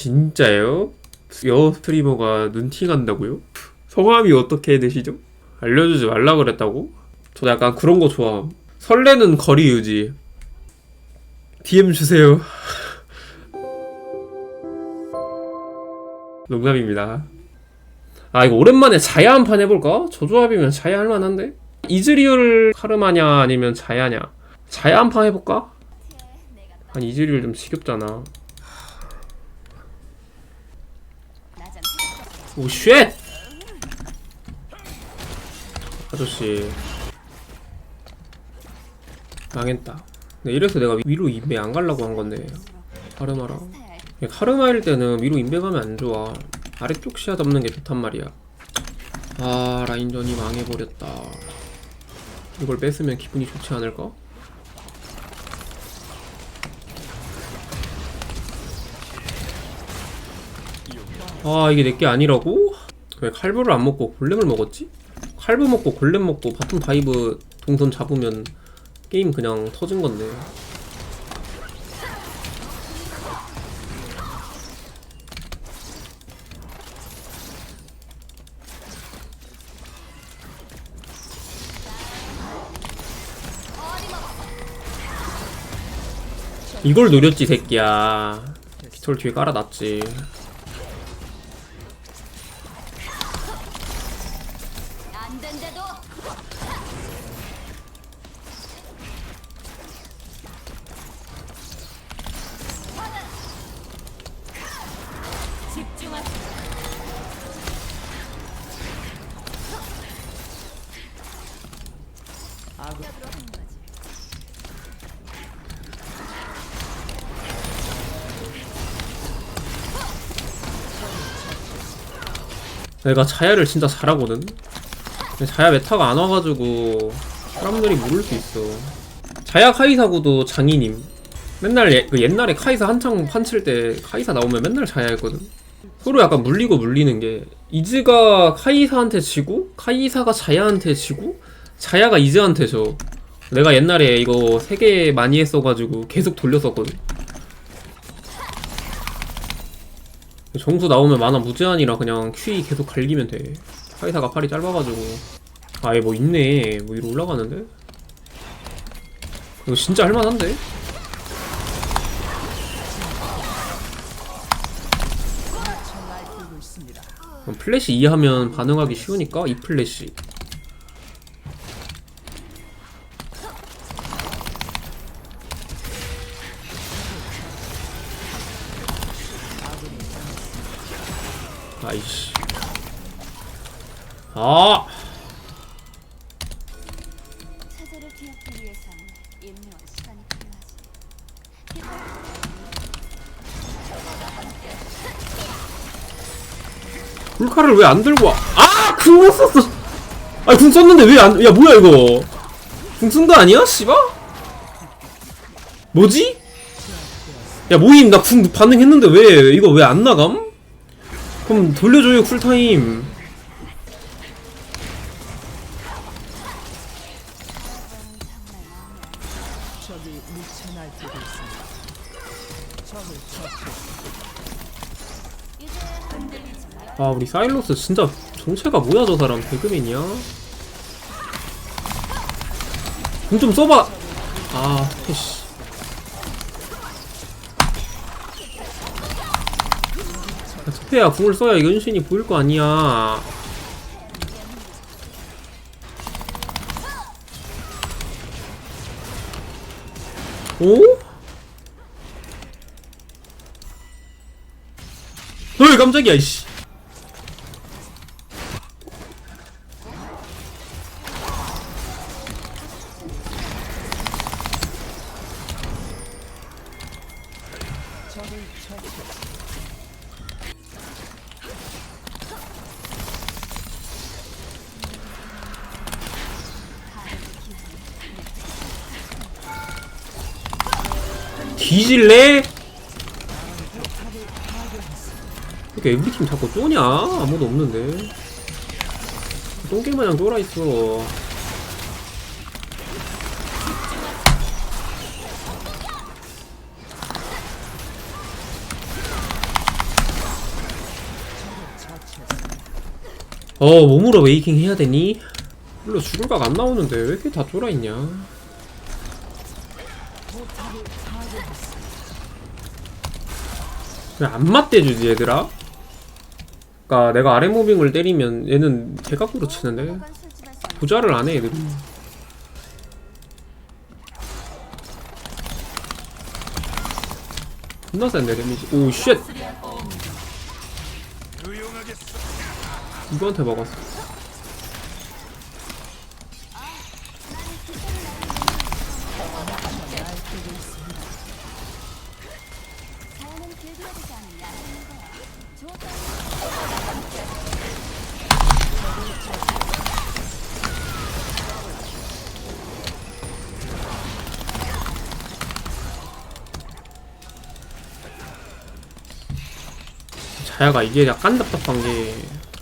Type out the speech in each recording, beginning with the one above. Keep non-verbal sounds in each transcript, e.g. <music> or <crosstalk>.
진짜요? 여 스트리머가 눈팅 한다고요? 성함이 어떻게 되시죠? 알려주지 말라 그랬다고? 저 약간 그런 거 좋아함. 설레는 거리 유지. DM 주세요. <laughs> 농담입니다. 아 이거 오랜만에 자야 한 판 해볼까? 저 조합이면 자야 할만한데? 이즈리얼 카르마냐 아니면 자야냐? 자야 한 판 해볼까? 아니 이즈리얼 좀 지겹잖아. 오 쉣! 아저씨 망했다. 근데 이래서 내가 위로 인베 안 가려고 한 건데 카르마라. 카르마일 때는 위로 인베 가면 안 좋아. 아래쪽 시야 잡는 게 좋단 말이야. 아 라인전이 망해버렸다. 이걸 뺐으면 기분이 좋지 않을까? 아 이게 내게 아니라고? 왜 칼부를 안 먹고 골렘을 먹었지? 칼부 먹고 골렘 먹고 바텀 다이브 동선 잡으면 게임 그냥 터진 건데 이걸 노렸지 새끼야 깃털 뒤에 깔아놨지 내가 자야를 진짜 잘하거든. 자야 메타가 안 와가지고 사람들이 모를 수 있어. 자야 카이사고도 장인임. 맨날 예, 그 옛날에 카이사 한창 판칠 때 카이사 나오면 맨날 자야 했거든. 서로 약간 물리고 물리는 게 이즈가 카이사한테 지고 카이사가 자야한테 지고 자야가 이즈한테 져. 내가 옛날에 이거 세 개 많이 했어가지고 계속 돌렸었거든. 정수 나오면 만화 무제한이라 그냥 Q 계속 갈기면 돼. 카이사가 팔이 짧아가지고. 아얘 뭐 있네. 뭐 위로 올라가는데? 이거 진짜 할만한데? 플래시 2 하면 반응하기 쉬우니까 이 플래시. 아이씨. 아! 기억하기 시간이 필요하지. 불칼을 왜안 들고 와? 아! 궁못 썼어! 아, 궁 썼는데 왜 안, 야, 뭐야, 이거? 궁 쓴 거 아니야? 씨발? 뭐지? 야, 모임, 나 궁 반응했는데 왜, 이거 왜 안 나감? 그럼 돌려줘요, 쿨타임. 아, 우리 사일로스 진짜 정체가 뭐야, 저 사람. 배그맨이야? 궁좀 써봐! 아, 스 페야 궁을 써야 은신이 보일 거 아니야. 오? 어이 깜짝이야 이씨 뒤질래? 이렇게 에브리팀 자꾸 쪼냐? 아무도 없는데. 똥개 마냥 쫄아있어. 어 몸으로 웨이킹 해야 되니? 물론 죽을 각 안 나오는데 왜 이렇게 다 쫄아있냐? 왜 안 맞대주지 얘들아? 그니까 내가 아래 무빙을 때리면 얘는 대각으로 치는데 부자를 안 해 얘들이. 존나 센데 데미지. 오쉣. 이거한테 막았어 자야가 이게 약간 답답한 게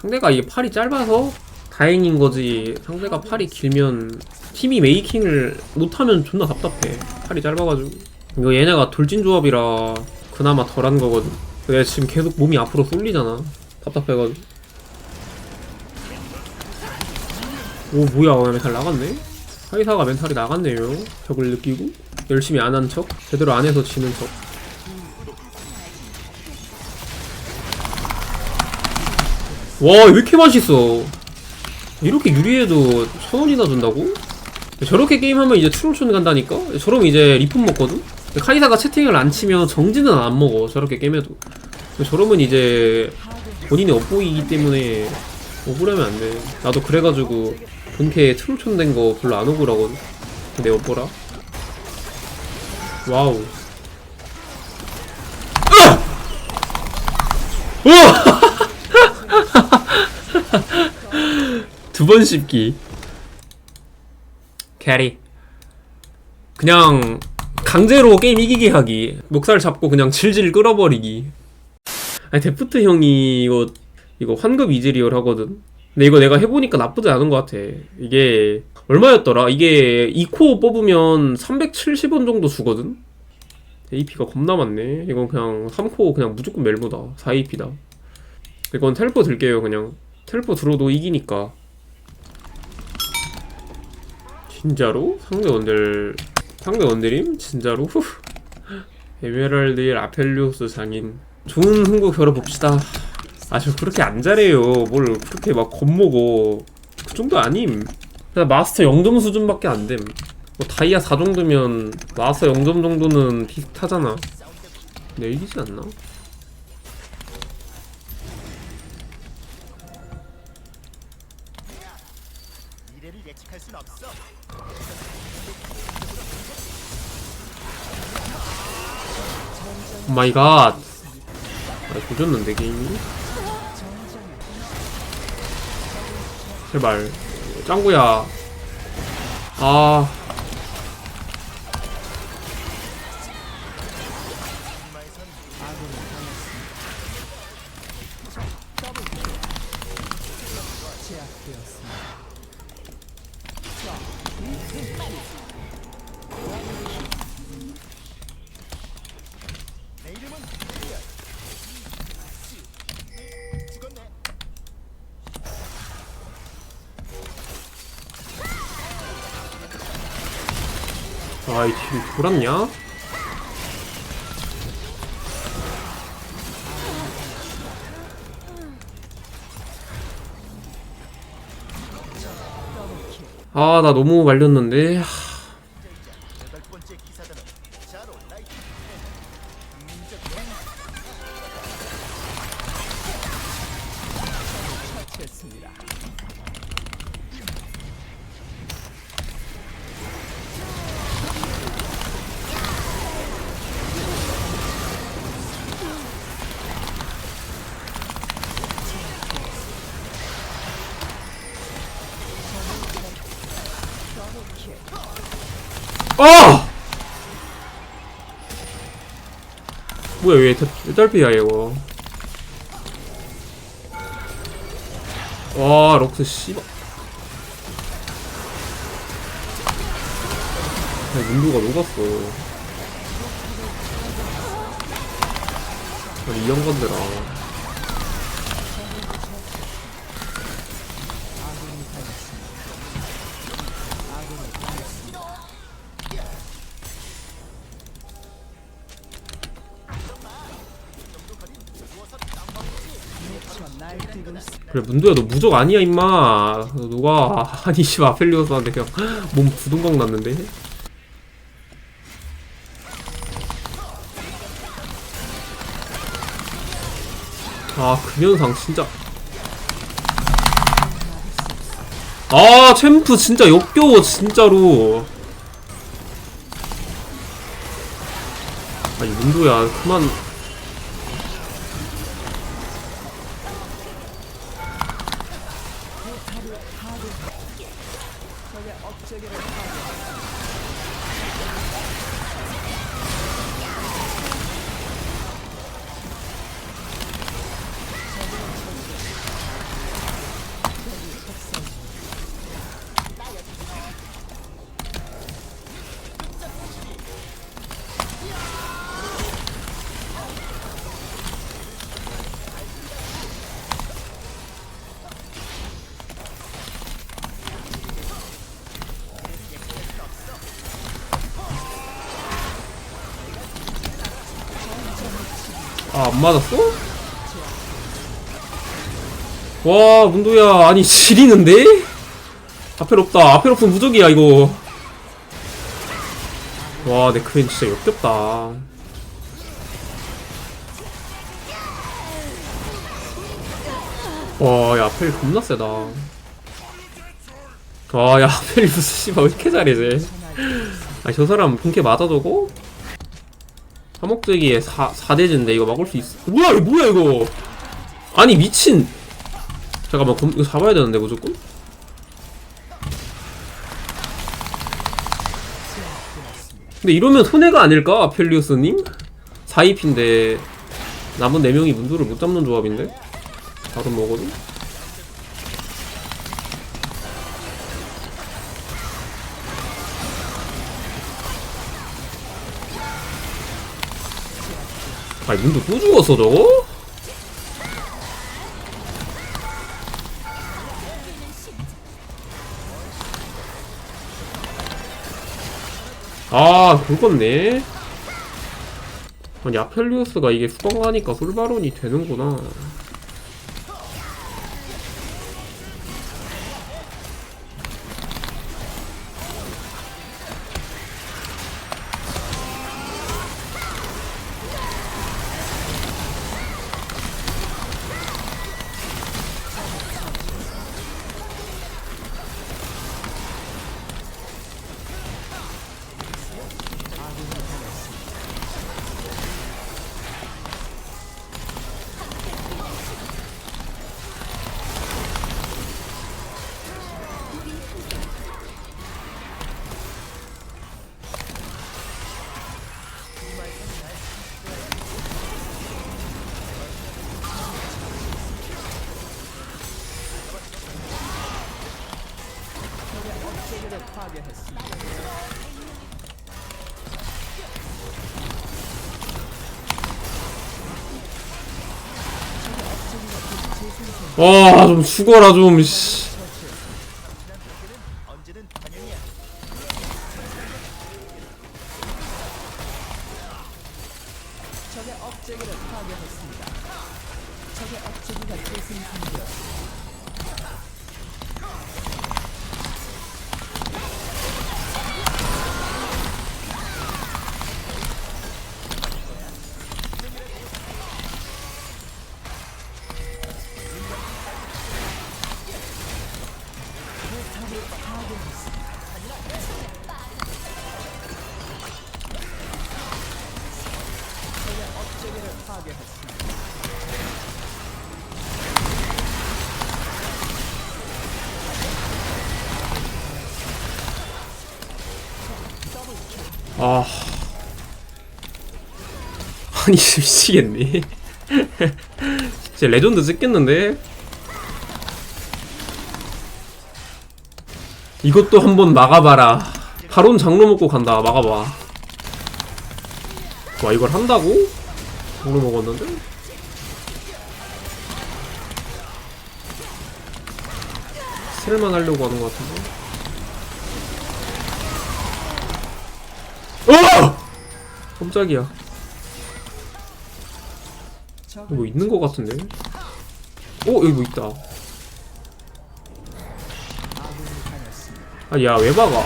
상대가 이게 팔이 짧아서 다행인 거지. 상대가 팔이 길면 팀이 메이킹을 못하면 존나 답답해. 팔이 짧아가지고. 이거 얘네가 돌진 조합이라 그나마 덜한 거거든. 내가 지금 계속 몸이 앞으로 쏠리잖아. 답답해가지고. 오 뭐야. 멘탈 나갔네? 하이사가 멘탈이 나갔네요. 벽을 느끼고. 열심히 안 한 척. 제대로 안 해서 지는 척 와, 왜 이렇게 맛있어? 이렇게 유리해도 천 원이나 준다고? 저렇게 게임하면 이제 트롤촌 간다니까? 저러면 이제 리폰 먹거든? 카이사가 채팅을 안 치면 정지는 안 먹어, 저렇게 게임해도. 저러면 이제 본인이 엇보이기 때문에 억울하면 안 돼. 나도 그래가지고 본캐 트롤촌 된 거 별로 안 억울하거든. 근데 엇보라. 와우. 우와! <laughs> 두 번 씹기. 캐리. 그냥 강제로 게임 이기게 하기. 목살 잡고 그냥 질질 끌어버리기. 아니 데프트 형이 이거 이거 환급 이즈리얼 하거든. 근데 이거 내가 해보니까 나쁘지 않은 것 같아. 이게 얼마였더라? 이게 2코어 뽑으면 370원 정도 주거든? AP가 겁나 많네. 이건 그냥 3코어 그냥 무조건 멜보다. 4AP다. 이건 텔포 들게요 그냥. 텔포 들어도 이기니까 진짜로? 상대 원딜 상대 원딜임? 진짜로? <laughs> 후. 에메랄드 1 아펠리오스 장인 좋은 흥국 겨뤄봅시다 아 저 그렇게 안 잘해요 뭘 그렇게 막 겁먹어 그 정도 아님 마스터 0점 수준밖에 안됨 뭐 다이아 4 정도면 마스터 0점 정도는 비슷하잖아 이기지 않나? 오 마이 갓. 아, 조졌는데, 게임이? 제발. 짱구야. 아. 내 이름은 미리야. 죽었네. 아, 이팀 돌았냐? 아, 나 너무 말렸는데. 아! 뭐야, 왜 달- 딸피야, 이거. 와, 럭스 씨발. 야, 문두가 녹았어. 아니, 이 양반들아. 그래 문도야 너 무적 아니야 임마. 너 누가 <laughs> 아니 씨 아펠리오스한테 그냥 <laughs> 몸 부둥각 났는데? 아 금연상 진짜. 아 챔프 진짜 역겨워 진짜로. 아니 문도야 그만 안 맞았어? 와, 문도야. 아니, 지리는데? 앞에 없다. 앞에 없으면 무적이야, 이거. 와, 내 크웬 진짜 역겹다. 와, 야, 아펠 겁나 세다. 와, 야, 아펠이 무슨 씨발 왜 이렇게 잘해, 쟤. 아니, 저 사람 본캐 맞아도고? 사목재기에 4, 4대진데 이거 막을 수 있어 뭐야 이거 뭐야 이거! 아니 미친! 잠깐만 검, 이거 잡아야 되는데 무조건? 근데 이러면 손해가 아닐까 아펠리우스님? 4입인데 남은 4명이 문두를 못 잡는 조합인데? 바로 먹어도 아니 문도 또 죽었어 저거? 아 굵었네 아니 아펠리우스가 이게 수강하니까 솔바론이 되는구나 와좀 죽어라 좀 씨. 아니 미치겠네. 진짜 레전드 찍겠는데? 이것도 한번 막아봐라. 바론 장로 먹고 간다. 막아봐. 와 이걸 한다고? 장로 먹었는데? 스릴만 하려고 하는 것 같은데? 어! 깜짝이야 적을 이거 있는 것 같은데? 여기 뭐 있다. 당했습니다. 아 야 왜 박아.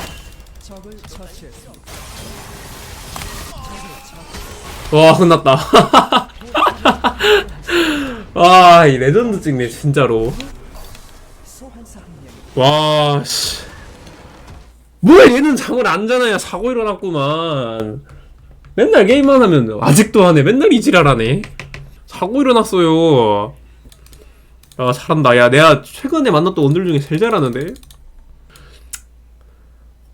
와 끝났다. <laughs> 와 이 레전드 찍네 진짜로. 와씨. 뭐야 얘는 잠을 안 자나야 자고 일어났구만. 맨날 게임만 하면 아직도 하네 맨날 이 지랄하네 자고 일어났어요. 아 잘한다. 야 내가 최근에 만났던 원들 중에 제일 잘하는데?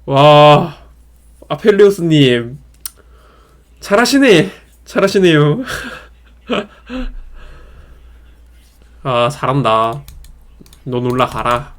와 아펠리오스님. 잘하시네. 잘하시네요. <laughs> 아 잘한다. 넌 올라가라